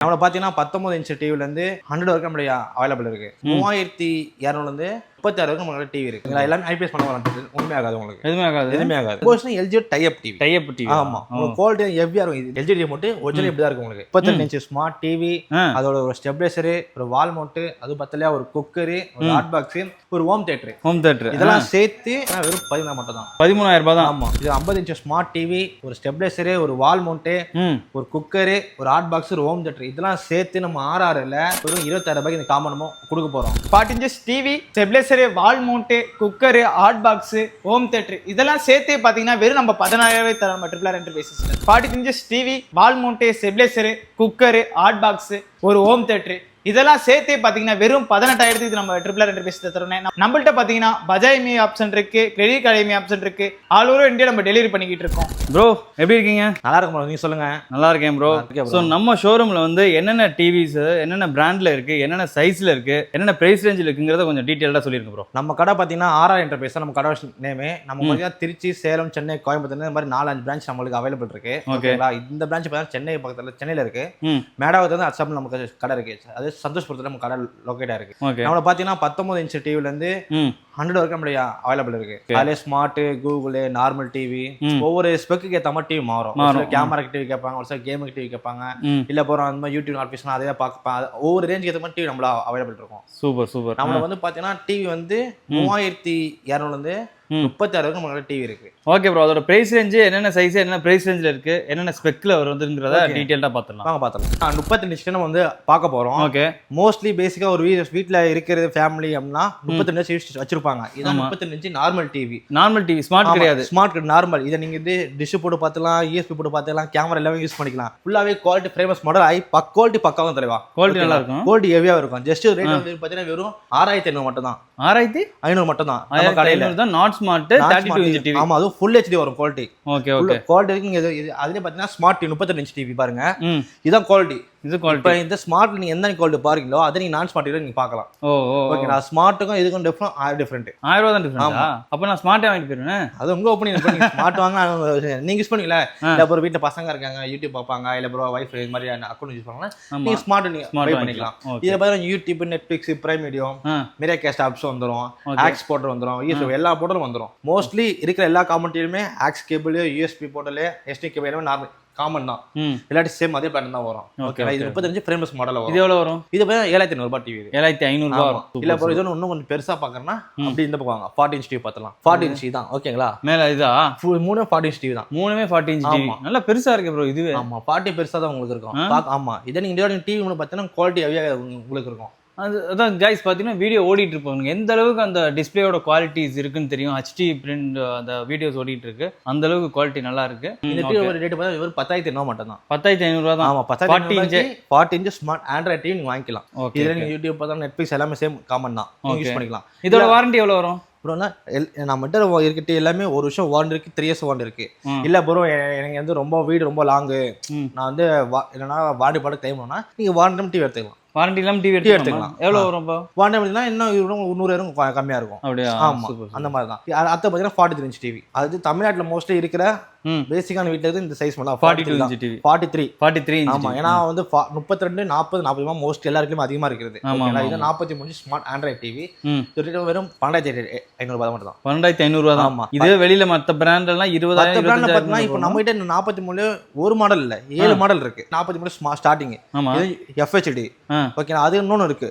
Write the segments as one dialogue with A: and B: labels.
A: நம்மள பார்த்தீங்கன்னா பத்தொன்பது இன்ச் டிவிலேருந்து ஹண்ட்ரட் வரைக்கும் நம்மளுடைய அவைலபிள் இருக்கு. மூவாயிரத்தி இரநூறுலேருந்து முப்பத்தி ஆறு வரைக்கும் டிவி இருக்கு. இதுல எல்லாமே ஐபிஎஸ் பண்ண வரலாம் உண்மை ஆகாது உங்களுக்கு
B: எதுவுமே ஆகாது
A: எதுவுமே ஆகாது போஸ்ட்னா LG type TV
B: type TV
A: ஆமா. உங்களுக்கு குவாலிட்டி ஹெவியா இருக்கும். எல்ஜி டிவி மட்டும் ஒரிஜினல் இப்படி தான் இருக்கும் உங்களுக்கு. முப்பத்தி இன்ச் ஸ்மார்ட் டிவி. அதோட ஒரு ஸ்டெபிலைசரு ஒரு வால் மவுண்ட் அது பத்தலையா? ஒரு குக்கரு ஒரு ஹாட் பாக்ஸ் ஒரு ஹோம் தேட்டர்
B: ஹோம் தேட்டர்
A: இதெல்லாம் சேர்த்து வெறும் பதினாறு மட்டும் தான்
B: பதிமூணாயிரம் ரூபாய் தான்
A: ஆமா. இது ஐம்பது இன்ச் ஸ்மார்ட் டிவி ஒரு ஸ்டெபிலைசரு ஒரு வால் மவுண்ட்டு ஒரு குக்கரு ஒரு ஹாட் பாக்ஸ் ஒரு ஹோம் தேட்டர் இதெல்லாம் சேர்த்து நம்ம ஆர்ஆர்ல வெறும் இருபத்தாயிரம் ரூபாய்க்கு இந்த காமனமும் கொடுக்க போறோம்.
C: Forty inches TV stabiliser wall mount cooker hot box home theatre இதெல்லாம் சேர்த்தே பார்த்தீங்கன்னா வெறும் நம்ம பதினாயிரவே தரோம் நம்ம ட்ரிபிள் ரெண்டு basis forty inches TV wall mount stabiliser cooker hot box ஒரு ஹோம் தேட்டரு இதெல்லாம் சேர்த்தே பார்த்தீங்கன்னா வெறும் பதினெட்டாயிரத்துக்கு நம்ம ட்ரிபிள் ரெண்டு பேசி தரோம் நம்மள்ட்ட பார்த்தீங்கன்னா பஜாஜ் இமி ஆப்ஷன் இருக்கு கிரெடிட் கார்டு இமி ஆப்ஷன் இருக்கு. ஆல் ஓவர் இந்தியா நம்ம டெலிவரி பண்ணிக்கிட்டு இருக்கோம்.
B: ப்ரோ எப்படி இருக்கீங்க?
A: நல்லா இருக்கும் bro. நீங்க சொல்லுங்க.
B: நல்லா இருக்கேன் ப்ரோ. ஸோ நம்ம ஷோரூம்ல வந்து என்னென்ன டிவிஸ் என்னென்ன பிராண்ட்ல இருக்கு என்னென்ன சைஸ்ல இருக்கு என்னென்ன பிரைஸ் ரேஞ்சில் இருக்குங்கிறத கொஞ்சம் டீட்டெயிலாக சொல்லிருங்க ப்ரோ
A: நம்ம கடை பார்த்தீங்கன்னா ஆர்ஆர் என்டர்பிரைஸ் நம்ம கடை நேமே நம்ம பார்த்தீங்கன்னா திருச்சி சேலம் சென்னை கோயம்புத்தூர் இந்த மாதிரி நாலு அஞ்சு பிரான்ச் நம்மளுக்கு அவைலபிள் இருக்கு.
B: Okay.
A: ஓகேங்களா? இந்த பிரான்ச் பார்த்தீங்கன்னா சென்னை பக்கத்துல சென்னையில இருக்கு.
B: ம்.
A: மேடாவத்துல வந்து அசாமில் நமக்கு கடை இருக்கு. அது சந்தோஷ்புரத்துல நம்ம கடை லொக்கேட்டா இருக்கு.
B: ஓகே
A: நம்மள பார்த்தீங்கன்னா பத்தொன்பது இன்ச் டிவில இருந்து
B: ம்.
A: ஹண்ட்ரட் வரைக்கும் நம்மளுடைய அவைலபிள் இருக்கு. அதுல ஸ்மார்ட் கூகுள் நார்மல் டிவி. ஒவ்வொரு ஸ்பெக்கு ஏற்ற மாதிரி டிவி மாறும். கேமரா டிவி கேட்பாங்க ஒரு சில கேமுக்கு டிவி கேட்பாங்க. இல்ல போறோம் அந்த மாதிரி யூடியூப் ஆஃபீஸ்னா அதே பார்க்க ஒவ்வொரு ரேஞ்சுக்கு ஏற்ற மாதிரி டிவி நம்மள அவைலபிள் இருக்கும்.
B: சூப்பர் சூப்பர்
A: நம்மள வந்து பாத்தீங்கன்னா டிவி வந்து மூவாயிரத்தி இரநூறுலேருந்து. முப்பத்தாறு வரைக்கும் நம்மளோட டிவி இருக்கு.
B: ஓகே ப்ரோ அதோட பிரைஸ் ரேஞ்சு என்னென்ன சைஸ் என்னென்ன பிரைஸ் ரேஞ்சில் இருக்கு என்னென்ன ஸ்பெக்கில் வருதுங்கிறத. டீட்டெயிலாக பார்த்துடலாம்
A: வாங்க பார்த்தலாம் முப்பத்தி நிமிஷம் நம்ம வந்து பார்க்க போறோம்.
B: ஓகே
A: மோஸ்ட்லி பேசிக்கா ஒரு வீ- வீட்ல இருக்கிறது ஃபேமிலி அப்படின்னா முப்பத்தி நிமிஷம் வச்சிருப்பாங்க. இதான்
B: ஆமா.
A: முப்பத்தி நிமிஷம் normal TV
B: normal TV smart கிடையாது.
A: ஸ்மார்ட் நார்மல் இதை நீங்க இது டிஷ் போட்டு பார்த்துலாம் யூஎஸ்பி போட்டு பார்த்துலாம் கேமரா எல்லாமே யூஸ் பண்ணிக்கலாம். ஃபுல்லாவே குவாலிட்டி ஃபேமஸ் மாடல் ஆகி பக் குவாலிட்டி பக்காவும் தலைவா
B: குவாலிட்டி நல்லா இருக்கும்
A: குவாலிட்டி ஹெவியா இருக்கும். ஜஸ்ட் ரேட் வந்து பார்த்தீங்கன்னா வெறும் ஆறாயிரத்தி ஐநூறு மட்டும் தான்
B: ஆறாயிரத்தி?
A: ஐநூறு மட்டும் தான் கடையில.
B: தான் not smart thirty two inch TV
A: ஆமா அதுவும் ஃபுல் ஹெச்டி வரும் குவாலிட்டி
B: ஓகே ஓகே
A: குவாலிட்டி அதுலேயே பார்த்தீங்கன்னா ஸ்மார்ட் முப்பத்தெட்டு இன்ச் டிவி பாருங்க.
B: ம்.
A: இதான் குவாலிட்டி
B: இது
A: இப்போ இந்த ஸ்மார்ட் நீங்க எந்த குவாலிட்டி பாருங்களோ அதை நீங்க நான் ஸ்மார்ட் நீங்க பார்க்கலாம்.
B: ஓ ஓ
A: ஓகேங்களா ஸ்மார்ட்டுக்கும் இதுக்கும் டிஃப்ரெண்ட் ஆயிரம் டிஃப்ரெண்ட்
B: ஆயிரம் ரூபா தான் டிஃபரெண்டா அப்போ நான் ஸ்மார்ட்டே வாங்கிட்டு போயிருவேன்
A: அது உங்க ஒப்பீனியன் ஸ்மார்ட் வாங்க அது நீங்க யூஸ் பண்ணீங்களா
B: ஆ.
A: இல்ல ஒரு வீட்டுல பசங்க இருக்காங்க யூடியூப் பார்ப்பாங்க இல்ல ப்ரோ வைஃப் இது மாதிரி அக்கௌண்ட் யூஸ் பண்ணலாம்
B: ஆமா.
A: நீங்க ஸ்மார்ட் நீங்க
B: ஸ்மார்ட்
A: பண்ணிக்கலாம்.
B: ஓகே
A: இதுல பார்த்தீங்கன்னா YouTube Netflix Prime Video Miracast apps வந்துரும்.
B: Okay.
A: ஆக்ஸ் போர்ட்டல் வந்துரும். யூஎஸ்பி எல்லா போர்ட்டலும் வந்துரும். மோஸ்ட்லி இருக்கிற எல்லா காமெண்ட்லையுமே AUX cable USB portal SD cable எல்லாமே நார்மல் காமன் தான். இல்லாட்டி சேம் அதே பேட்டர்ன் தான் வரும். ஓகே இது. முப்பத்தஞ்சு ஃப்ரேம்லெஸ் மாடல்
B: இது
A: வரும்.
B: எவ்வளோ வரும்?
A: இது பார்த்தா ஏழாயிரத்தி ஐநூறுபா டிவி இது.
B: ஏழாயிரத்தி ஐநூறுபா. வரும்
A: இல்ல இப்போ இது இன்னும் கொஞ்சம் பெருசா பாக்கறனா
B: ம்.
A: அப்படி இந்த பக்கம் வாங்க. ஃபார்ட்டி இன்ச் டிவி பார்த்தலாம் ஃபார்ட்டி இன்ச் தான். ஓகேங்களா.
B: மேல இதா?
A: Full மூணு ஃபார்ட்டி இன்ச் டிவி தான்.
B: மூணுமே ஃபார்ட்டி இன்ச் டிவி. நல்லா பெருசா இருக்கு ப்ரோ இதுவே.
A: ஆமா ஃபார்ட்டி பெருசா தான் உங்களுக்கு இருக்கும்.
B: ஆ?
A: பாக்க- ஆமா. இதே நீங்க இதோட டிவி பார்த்தீங்கன்னா குவாலிட்டி ஹெவியாக உங்களுக்கு இருக்கும்.
B: அது அதான் கைஸ் பார்த்தீங்கன்னா வீடியோ ஓடிட்டு இருப்பாங்க எந்த அளவுக்கு அந்த டிஸ்பிளேயோட குவாலிட்டிஸ் இருக்குன்னு தெரியும்? ஹெச்டி பிரிண்ட் அந்த வீடியோஸ் ஓடிட்டு இருக்கு அந்த அளவுக்கு குவாலிட்டி நல்லா இருக்கு
A: இந்த டிவி ஒரு ரேட் பார்த்தா வெறும் பத்தாயிரத்தி ஐநூறு மட்டும் தான்
B: பத்தாயிரத்தி ஐநூறுரூவா தான்.
A: ஆமா
B: 40
A: பத்தாயிரத்தி
B: inch.
A: Inch forty inch smart Android TV நீங்க வாங்கிக்கலாம்.
B: ஓகே
A: இதுல நீங்க யூடியூப் பார்த்தா நெட்ஃபிளிக்ஸ் எல்லாமே சேம் காமன் தான். யூஸ் பண்ணிக்கலாம்.
B: இதோட வாரண்டி எவ்வளோ வரும்?
A: ப்ரோனா நம்மகிட்ட இருக்கிட்ட எல்லாமே ஒரு வருஷம் வாரண்ட் இருக்கு த்ரீ இயர்ஸ் வாரண்ட் இருக்கு. இல்ல ப்ரோ எனக்கு வந்து ரொம்ப வீடு ரொம்ப லாங்கு. நான் வந்து என்னன்னா வாரண்டி பாட்டு கிளைம் பண்ணா நீங்க வாரண்டி டிவி எடுத்துக்கலாம்.
B: வாரண்டி இல்லாமல் டிவி எடுத்துக்கலாம்?
A: எடுத்துக்கலாம்.
B: எவ்வளோ
A: ஆ.
B: வரும் இப்போ?
A: வாரண்டி அப்படின்னா இன்னும் இன்னும் நூறு இருக்கும் க- கம்மியா இருக்கும்.
B: அப்படியா?
A: ஆமா. அந்த மாதிரி தான். அடுத்த பார்த்தீங்கன்னா ஃபார்ட்டி த்ரீ இன்ச் டிவி அது தமிழ்நாட்டுல மோஸ்ட்லி இருக்கிற பேசிக்கான வீட்டுல இருந்து இந்த சைஸ் மட்டும்
B: forty two inch TV
A: forty three
B: forty three inch
A: ஆமா ஏன்னா வந்து முப்பத்தி ரெண்டு நாற்பது நாற்பது மோஸ்ட் எல்லாருக்குமே அதிகமா இருக்கிறது.
B: ஆமா,
A: ஓகேங்களா?
B: ஆமா,
A: இது. நாற்பத்தி மூணு ஸ்மார்ட் ஆண்ட்ராய்ட் டிவி வெறும் பன்னெண்டாயிரத்தி ஐநூறு ரூபாய் மட்டும் தான்
B: பன்னெண்டாயிரத்தி ஐநூறுரூவா தான்.
A: ஆமா.
B: இதே வெளியில மற்ற பிராண்ட் எல்லாம்
A: மற்ற
B: இருபதாயிரம்
A: பிராண்ட்ல பார்த்தீங்கன்னா இப்போ நம்ம கிட்ட நாற்பத்தி மூணு ஒரு மாடல் இல்ல. ஏழு மாடல் இருக்கு. நாற்பத்தி மூணு ஸ்டார்டிங் எஃப்ஹெச்டி ஓகேங்களா அது இன்னொன்று இருக்கு.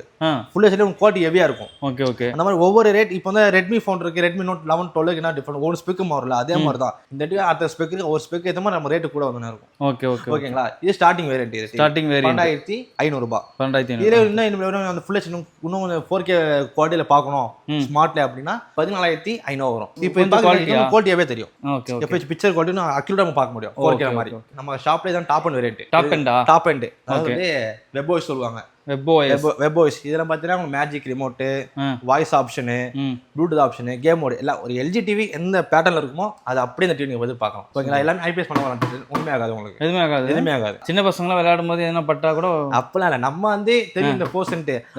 A: ஃபுல் ஹெச்டி குவாலிட்டி ஹெவியா இருக்கும்.
B: ஓகே ஓகே
A: அந்த மாதிரி ஒவ்வொரு ரேட் இப்போ வந்து ரெட்மி ஃபோன் இருக்கு. Redmi Note eleven twelve different ஒரு ஸ்பெக்கு மாறல அதே மாதிரி தான் இந்த டிவி ஸ்பெக்கு ஒரு ஸ்பெக் ஏற்ற மாதிரி நம்ம ரேட்டு கூட வந்து இருக்கும்
B: ஓகே ஓகே
A: ஓகேங்களா? இது ஸ்டார்டிங் வேரியன்ட் இது.
B: ஸ்டார்டிங் வேரியன்ட்
A: பன்னெண்டாயிரத்தி ஐநூறு ரூபாய்.
B: பன்னெண்டாயிரத்தி ஐநூறு
A: இதுல இன்னும் இன்னும் அந்த ஃபுல் இன்னும் கொஞ்சம் ஃபோர் கே குவாலிட்டியில பார்க்கணும். ஸ்மார்ட்ல அப்படின்னா பதினாலாயிரத்தி ஐநூறு வரும். இப்போ இந்த? குவாலிட்டியாவே தெரியும். எப்போ பிக்சர் குவாலிட்டி அக்யூரேட்டா நம்ம பார்க்க முடியும். ஃபோர் கே மாதிரி. நம்ம ஷாப்ல தான் டாப் அண்ட் வேரியன்ட்
B: டாப் அண்டா
A: டாப் அண்ட். அதாவது வெப் சொல்லுவாங்க.
B: வெப் ஓஎஸ்
A: வெப் வாய்ஸ் இதெல்லாம் பார்த்தீங்கன்னா உங்களுக்கு magic remote. Voice option Bluetooth option game mode எல்லாம் ஒரு எல்ஜி டிவி எந்த பேட்டர்ல இருக்குமோ அது அப்படியே இந்த டிவி வந்து பார்க்கலாம். ஓகேங்களா எல்லாமே ஐபிஎஸ் பண்ண வரலாம் உண்மை ஆகாது உங்களுக்கு.
B: எதுவுமே ஆகாது?
A: எதுவுமே ஆகாது.
B: சின்ன பசங்களாம் விளையாடும் போது எதனா பட்டா கூட
A: அப்பெல்லாம் இல்லை. நம்ம வந்து தெரியும் இந்த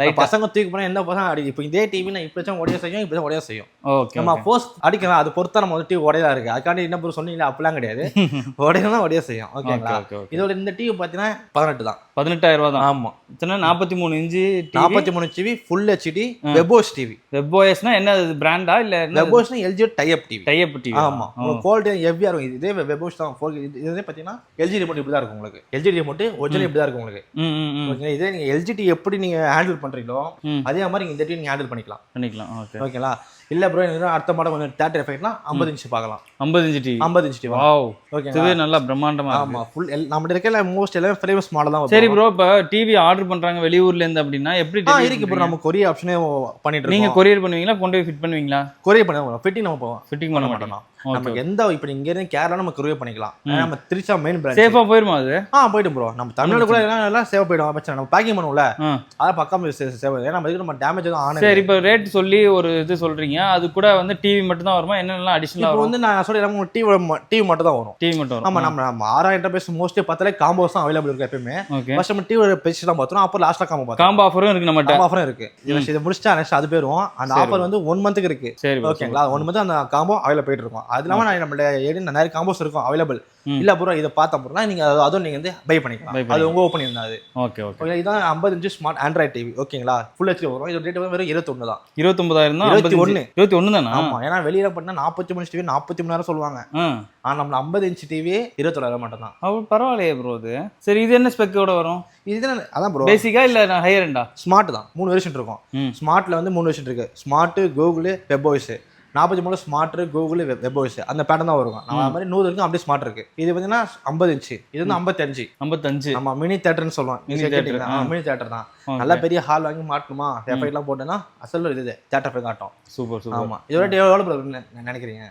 B: Right.
A: பசங்க தூக்கி போனால் எந்த பசங்க அடி இப்போ இதே டிவி நான் இப்படி உடைய செய்யும் இப்படி உடைய செய்யும்.
B: ஓகே
A: நம்ம போர்ஸ் அடிக்கலாம். அது பொறுத்தா நம்ம வந்து டிவி உடையதா இருக்கு. அதுக்காண்டி என்ன பொருள் சொன்னீங்களா அப்படிலாம் கிடையாது. உடையதான் உடைய செய்யும். ஓகேங்களா
B: ஓகே ஓகே
A: இதோட இந்த டிவி பார்த்தீங்கன்னா பதினெட்டு தான்.
B: பதினெட்டாயிரம் ரூபா தான்.
A: ஆமா.
B: இத்தனை நாற்பத்தி மூணு இன்ச்சு
A: நாற்பத்தி மூணு GB full HD webOS TV
B: web ஓஎஸ்னா என்ன பிராண்டா இல்ல
A: வெபோஸ்னா LG type TV
B: type TV
A: ஆமா. குவாலிட்டி ஹெவியா இருக்கும். இதே வெபோஸ் தான். ஃபோர் இதே பார்த்தீங்கன்னா எல்ஜி ரிமோட் இப்படி தான் இருக்கும் உங்களுக்கு. எல்ஜி ரிமோட் ஒரிஜினல் இப்படி தான் இருக்கும் உங்களுக்கு. இதே நீங்க எல்ஜி டி எப்படி நீங்க ஹேண்டில் பண்றீங்களோ. அதே மாதிரி இந்த டிவி நீங்க ஹேண்டில் பண்ணிக்கலாம்.
B: பண்ணிக்கலாம். ஓகே.
A: ஓகேங்களா? இல்ல ப்ரோ எனக்கு அடுத்த மாடல் கொஞ்சம் தேட்டர் எஃபெக்ட்னா ஐம்பது இன்ச் பார்க்கலாம்.
B: ஐம்பது இன்ச்சு டிவி
A: ஐம்பது இன்ச் டிவி
B: வாவ்
A: ஓகேங்களா
B: இதுவே நல்லா பிரம்மாண்டமா இருக்கு.
A: ஆமா ஃபுல் நம்மகிட்ட இருக்க மோஸ்ட் எல்லாமே ஃபேமஸ் மாடல் தான்
B: சரி. ப்ரோ இப்ப டிவி ஆர்டர் பண்றாங்க வெளியூர்ல இருந்து அப்படின்னா எப்படி
A: இருக்கு ப்ரோ? நம்ம கொரிய ஆப்ஷனே பண்ணிட்டு
B: நீங்க
A: இருக்கோம்.
B: கொரியர் பண்ணுவீங்களா? கொண்டு போய் ஃபிட் பண்ணுவீங்களா?
A: கொரியர் பண்ணுவோம் ஃபிட்டிங் நம்ம போவோம்
B: ஃபிட்டிங் பண்ண மாட்டோம்.
A: நமக்கு எந்த இப்போ இங்க இருந்து கேரளா நம்ம கொரியர் பண்ணிக்கலாம். நம்ம திருச்சா மெயின் பிரான்ச்
B: சேஃபா போயிருமா அது?
A: ஆ போயிட்டு ப்ரோ நம்ம தமிழ்நாடு கூட எல்லாம் எல்லாம் சேவ் போயிடும். பிரச்சனை நம்ம பேக்கிங் பண்ணுவோம்ல.
B: ஆ.
A: அதை பக்கம் சேவ் ஏன்னா நம்ம இதுக்கு நம்ம டேமேஜ் ஆனது
B: சரி இப்ப ரேட் சொல்லி ஒரு இது சொல்றீங்க. அது கூட வந்து டிவி மட்டும் தான் வருமா? என்னென்னலாம் அடிஷனலா
A: இப்போ வந்து நான் உங்களுக்கு டிவி டிவி மட்டும் தான் வரும்.
B: டிவி மட்டும்
A: ஆமா
B: வரும்
A: நம்ம நம்ம ஆறாயிரம் இன்டர்பேஸ் மோஸ்ட்லி பார்த்தாலே காம்போஸ் தான் அவைலபிள் இருக்கு எப்பயுமே.
B: ஓகே
A: நம்ம டிவி பேசி தான் பார்த்தோம் அப்புறம் லாஸ்ட்ல காம்போ பார்த்தோம்.
B: காம்போ ஆஃபரும் இருக்கு நம்மகிட்ட.
A: காம்போ ஆஃபரும் இருக்கு. இது முடிச்சிட்டா next அது போயிரும். அந்த. ஆஃபர் வந்து ஒன் மந்த்துக்கு இருக்கு.
B: சரி
A: ஓகேங்களா ஒன் மந்த் அந்த காம்போ அவைலபிள் போயிட்டு இருக்கும். அது இல்லாம நான் நம்மள ஏடி நிறைய காம்போஸ் இருக்கும் அவைலபிள். இல்ல ப்ரோ இதை பார்த்த அப்புறம் நீங்க அது- அதுவும் நீங்க வந்து பை பண்ணிக்கலாம். அது உங்க ஓப்பன் இருந்தா அது.
B: ஓகே ஓகே
A: இதான் ஐம்பது இன்ச்சு ஸ்மார்ட் ஆண்ட்ராய்ட் டிவி ஓகேங்களா ஃபுல் ஹெச்டி வரும். இதோட ரேட் வெறும் இருபத்தொன்னு தான்.
B: இருபத்தொன்பதாயிரம் தான்
A: இருபத்தி
B: 51 இருபத்தி ஒண்ணு தானா?
A: ஆமா ஏன்னா வெளியில பண்ணா நாற்பத்தி மூணு டிவி நாற்பத்தி மூணாயிரம் சொல்லுவாங்க. ஆனா நம்ம ஐம்பது இன்ச் டிவி இருபத்தொள்ளாயிரம் மட்டும் தான்.
B: அவ பரவாயில்லையே ப்ரோ இது சரி இது என்ன ஸ்பெக்கோட வரும்?
A: இது அதான் ப்ரோ
B: பேசிக்கா இல்ல ஹையர்
A: ஸ்மார்ட் தான். மூணு வெர்ஷன் இருக்கும். ஸ்மார்ட்ல வந்து மூணு வெர்ஷன் இருக்கு. ஸ்மார்ட் கூகுள் வெப் வாய்ஸ் நாற்பத்தி மூணு ஸ்மார்ட் கூகுள் வெப் வாய்ஸ் அந்த பேட்டர்ன் தான் வரும். நம்ம மாதிரி நூறு இருக்கும் அப்படியே ஸ்மார்ட் இருக்கு. இது பார்த்தீங்கன்னா ஐம்பது இன்ச்சு இது வந்து ஐம்பத்தஞ்சு.
B: ஐம்பத்தஞ்சு.
A: நம்ம மினி தேட்டர்னு சொல்லுவோம். மினி தேட்டர் தான். நல்லா பெரிய ஹால் வாங்கி மாட்டணுமா? எஃபெக்ட்லாம் போட்டோன்னா அசல் இது. தேட்டர் போய் காட்டும்.
B: Super super.
A: ஆமா. இதோட எவ்வளோ நினைக்கிறீங்க.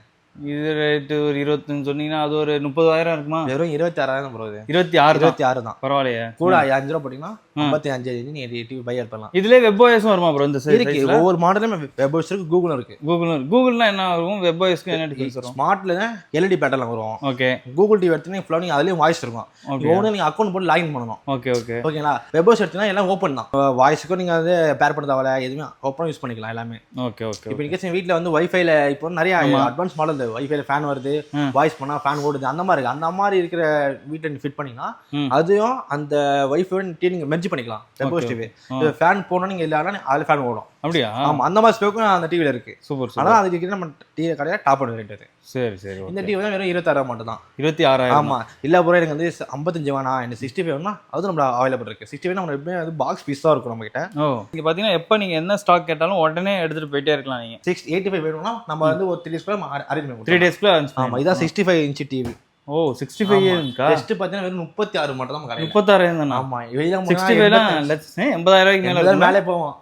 B: இது ரேட்டு ஒரு இருபத்தஞ்சு சொன்னீங்கன்னா அது ஒரு முப்பதாயிரம் இருக்குமா?
A: வெறும் இருபத்தி ஆறாயிரம் ப்ரோ இது.
B: இருபத்தி ஆறு
A: இருபத்தி ஆறு தான்.
B: பரவாயில்லையே.
A: கூட அஞ்சு ரூபா போட்டீங்கன்னா ஐம்பத்தி அஞ்சு நீங்க டிவி பை பண்ணலாம்
B: இதுலயே வெப் ஓஎஸும் வருமா ப்ரோ இந்த
A: இருக்கு. ஒவ்வொரு மாடலும் வெப் வாய்ஸ் இருக்கு கூகுளும் இருக்கு.
B: கூகுள் கூகுள்னா என்ன வரும் வெப் ஓஎஸ்க்கு என்ன டிஃபரன்ஸ் வரும்?
A: ஸ்மார்ட்ல எல்இடி பேட்டர்ல வரும்.
B: ஓகே
A: கூகுள் டிவி எடுத்தீங்கன்னா ஃபுல்லாக நீங்கள் அதுலேயும் வாய்ஸ் இருக்கும். ஒன்று நீங்கள் அக்கௌண்ட் போட்டு லாகின் பண்ணணும்.
B: ஓகே ஓகே
A: ஓகேங்களா வெப்சைட் எடுத்தீங்கன்னா எல்லாம் ஓப்பன் தான். வாய்ஸுக்கும் நீங்கள் வந்து பேர் பண்ண தேவையில்ல எதுவுமே ஓப்பனாக யூஸ் பண்ணிக்கலாம் எல்லாமே.
B: ஓகே ஓகே
A: இப்போ இன்கேஸ் வீட்டில் வந்து வைஃபைல இப்போ நிறைய அட்வான்ஸ் மாடல் இந்த வைஃபைல ஃபேன் வருது. வாய்ஸ் பண்ணால் ஃபேன் ஓடுது அந்த மாதிரி இருக்கு. அந்த மாதிரி இருக்கிற வீட்டை ஃபிட் பண்ணிங்கன்னா. அதையும் அந்த வைஃபை நீங்கள் மெர்ஜ் பண்ணிக்கலாம். வெப்சைட் டிவி
B: ஆ.
A: ஃபேன் போனால் நீங்கள் இல்லைன்னா அதில் ஃபேன் ஓடும்.
B: அப்படியா?
A: ஆமாம் அந்த மாதிரி ஸ்பேக்கும் அந்த டிவியில் இருக்கு.
B: சூப்பர்
A: ஆனால் அதுக்கு நம்ம டிவி கடையாக டாப் பண்ண அது.
B: சரி சரி
A: இந்த டிவி தான் வெறும் இருபத்தாயிரம் மட்டும் தான்
B: இருபத்தி ஆறாயிரம்
A: ஆமா. இல்ல ப்ரோ எனக்கு வந்து ஐம்பத்தஞ்சு வேணாம். எனக்கு சிக்ஸ்டி ஃபைவ் வேணும்னா அது நம்ம அவைலபிள் இருக்கு. சிக்ஸ்டி ஃபைவ் நம்ம எப்பவுமே வந்து பாக்ஸ் பீஸ் தான் இருக்கும் நம்ம கிட்ட
B: ஓ. இங்க பாத்தீங்கன்னா எப்ப நீங்க என்ன ஸ்டாக் கேட்டாலும் உடனே எடுத்துட்டு போயிட்டே இருக்கலாம் நீங்க.
A: சிக்ஸ் எயிட்டி ஃபைவ் வேணும்னா நம்ம வந்து ஒரு த்ரீ டேஸ் அரேஞ்ச்
B: த்ரீ. டேஸ்க்குள்ள
A: ஆமா இதான் sixty five inch TV
B: oh sixty five இருக்கா
A: பெஸ்ட் பார்த்தீங்கன்னா வெறும் முப்பத்தி ஆறு மட்டும் தான்.
B: முப்பத்தாறாயிரம் தானா
A: ஆமா வெளியில
B: சிக்ஸ்டி ஃபைவ்லாம் எண்பதாயிரம் ரூபாய்க்கு மேல
A: மேலே போவோம்.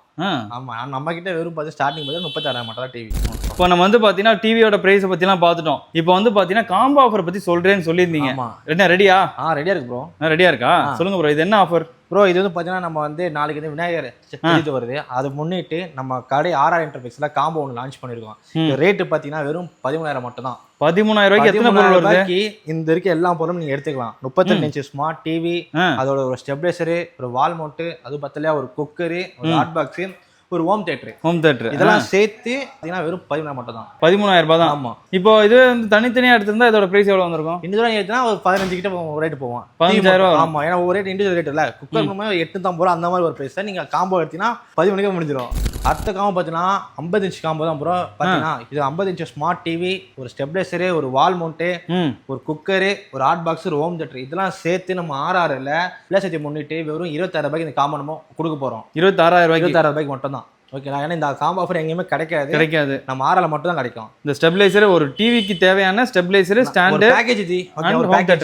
A: ஆமா நம்ம கிட்ட வெறும் பார்த்து ஸ்டார்டிங் பார்த்தா முப்பத்தாயிரம் மட்டும் தான் டிவி
B: இப்போ நம்ம வந்து பாத்தீங்கன்னா டிவியோட பிரைஸை பத்திலாம் பார்த்துட்டோம் இப்போ வந்து பாத்தீங்கன்னா காம்போ ஆஃபர் பத்தி சொல்றேன்னு சொல்லியிருந்தீங்க. என்ன ரெடியா?
A: ஆ ரெடியா இருக்கு ப்ரோ
B: ரெடியா இருக்கா? சொல்லுங்க ப்ரோ இது என்ன ஆஃபர்
A: ப்ரோ இது வந்து பார்த்தீங்கன்னா நம்ம வந்து நாளைக்கு வந்து விநாயகர் சதுர்த்தி வருது. அதை முன்னிட்டு நம்ம கடை ஆர்ஆர் இன்டர்ஃபேக்ஸ்ல காம்போ ஒன்று லான்ச் பண்ணியிருக்கோம். ரேட்டு பார்த்தீங்கன்னா வெறும் பதிமூணாயிரம் மட்டும் தான்
B: பதிமூணாயிரம் ரூபாய்க்கு எத்தனை பொருள் வருது?
A: இந்த இருக்க எல்லா பொருளும் நீங்க எடுத்துக்கலாம். முப்பத்தெட்டு இன்ச்சு ஸ்மார்ட் டிவி. அதோட ஒரு ஸ்டெபிலைசரு ஒரு வால் மவுண்ட் அது பத்தலையா? ஒரு குக்கரு ஒரு ஹாட் பாக்ஸ் ஒரு ஹோம் தேட்டர்.
B: Home theatre.
A: இதெல்லாம் சேர்த்து பார்த்தீங்கன்னா வெறும் பதிமூணாயிரம் மட்டும் தான்
B: பதிமூணாயிரம் ரூபாய் தான்.
A: ஆமா.
B: இப்போ இது வந்து தனித்தனியா எடுத்திருந்தா இதோட பிரைஸ் எவ்வளவு வந்திருக்கும்?
A: தூரம் ஏற்றினா ஒரு பதினஞ்சு கிட்ட ரேட் போவோம்.
B: பதினஞ்சாயிரம் ரூபா வரும்.
A: ஆமா. ஏன்னா ஒரு ரேட் இண்டிவிஜுவல் ரேட் இல்ல. குக்கர் எட்டு தான் போகிறோம் அந்த மாதிரி ஒரு பிரைஸ் நீங்க காம்போ எடுத்தீங்கன்னா பதிமூணுக்கே முடிஞ்சிடும் அடுத்த காம்போ பார்த்தீங்கன்னா ஐம்பது இன்ச் காம்போ தான் ப்ரோ பார்த்தீங்கன்னா இது ஐம்பது இன்ச் ஸ்மார்ட் டிவி ஒரு ஸ்டெபிலைசரு ஒரு வால் மவுண்ட்டு ஒரு குக்கரு ஒரு ஹாட் பாக்ஸ் ஒரு ஹோம் தேட்டர் இதெல்லாம் சேர்த்து நம்ம ஆர்ஆர்ல பிளஸத்தை முன்னிட்டு வெறும் இருபத்தாயிரம் ரூபாய்க்கு இந்த காம்போ நம்ம கொடுக்க போறோம்.
B: இருபத்தாறாயிரம் ரூபாய்க்கு.
A: இருபத்தாயிரம் ரூபாய்க்கு மட்டும் தான் ஓகேங்களா ஏன்னா இந்த காம்போ ஆஃபர் எங்கேயுமே கிடைக்காது.
B: கிடைக்காது.
A: நம்ம ஆர்ஆர்ல மட்டும் தான் கிடைக்கும்.
B: இந்த ஸ்டெபிலைசர் ஒரு டிவிக்கு தேவையான ஸ்டெபிலைசர்
A: ஒரு
B: ஸ்டாண்டு
A: பேக்கேஜ் தி.
B: And
A: ஒரு பேக்கேஜ்.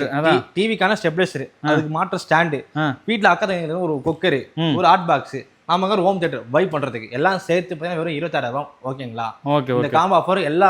A: டிவிக்கான ஸ்டெபிலைசர் அதுக்கு மாற்ற ஸ்டாண்டு
B: ஆ.
A: வீட்ல அக்கா ஒரு குக்கரு. ஒரு ஹாட் பாக்ஸ் நமக்கு ஒரு ஹோம் தேட்டர் பை பண்றதுக்கு. எல்லாம் சேர்த்து பார்த்தீங்கன்னா வெறும் இருபத்தாயிரம் ஓகேங்களா?
B: ஓகே
A: இந்த காம்போ ஆஃபர் எல்லா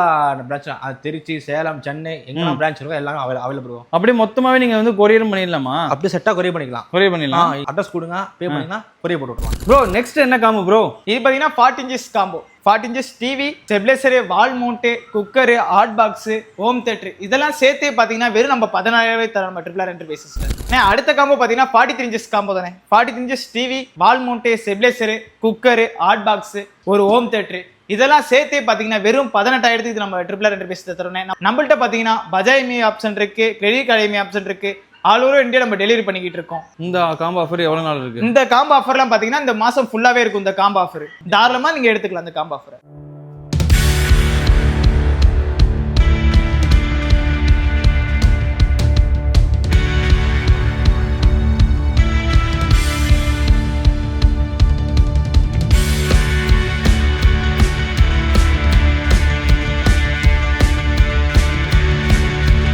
A: பிரான்ச்சும் அது திருச்சி சேலம் சென்னை எங்கெல்லாம் பிரான்ச் இருக்கோ எல்லாமே அவைலபிள் இருக்கும்.
B: அப்படியே மொத்தமாவே நீங்க வந்து கொரியர் பண்ணிடலாமா?
A: அப்படியே செட்டா கொரியர் பண்ணிக்கலாம்.
B: கொரியர் பண்ணிடலாம்.
A: அட்ரஸ் கொடுங்க பே பண்ணீங்கன்னா கொரியர் போட்டு விட்டுருவாங்க.
B: ப்ரோ நெக்ஸ்ட் என்ன காம்போ ப்ரோ
C: இது பார்த்தீங்கன்னா forty inches combo forty inches TV stabiliser wall mount cooker hot box home theatre இதெல்லாம் சேர்த்தே பார்த்தீங்கன்னா வெறும் நம்ம பதினாயிரவே தரோம் நம்ம ட்ரிபிள் ரெண்டு பேசிஸ் அடுத்த காம்போ பார்த்தீங்கன்னா ஃபார்ட்டி த்ரீ இன்ச்சஸ் காம்போ தானே. Forty three inches TV wall mount stabiliser cooker hot box ஒரு ஹோம் தேட்டரு இதெல்லாம் சேர்த்தே பார்த்தீங்கன்னா வெறும் பதினெட்டாயிரத்துக்கு இது நம்ம ட்ரிபிள் ரெண்டு பேசி தரோம் நம்மள்ட்ட பார்த்தீங்கன்னா பஜாய் மீ ஆப்ஷன் இருக்குது கிரெடிட் கார்டு மீ ஆப்ஷன் இருக்குது ஆல் ஓவர் இந்தியா நம்ம டெலிவரி பண்ணிக்கிட்டு இருக்கோம்.
B: இந்த காம்போ ஆஃபர் எவ்வளவு நாள் இருக்கு?
C: இந்த காம்போ ஆஃபர்லாம் பார்த்தீங்கன்னா இந்த மாசம் ஃபுல்லாவே இருக்கும் இந்த காம்போ ஆஃபர் தாராளமா நீங்க எடுத்துக்கலாம் இந்த காம்போ ஆஃபர்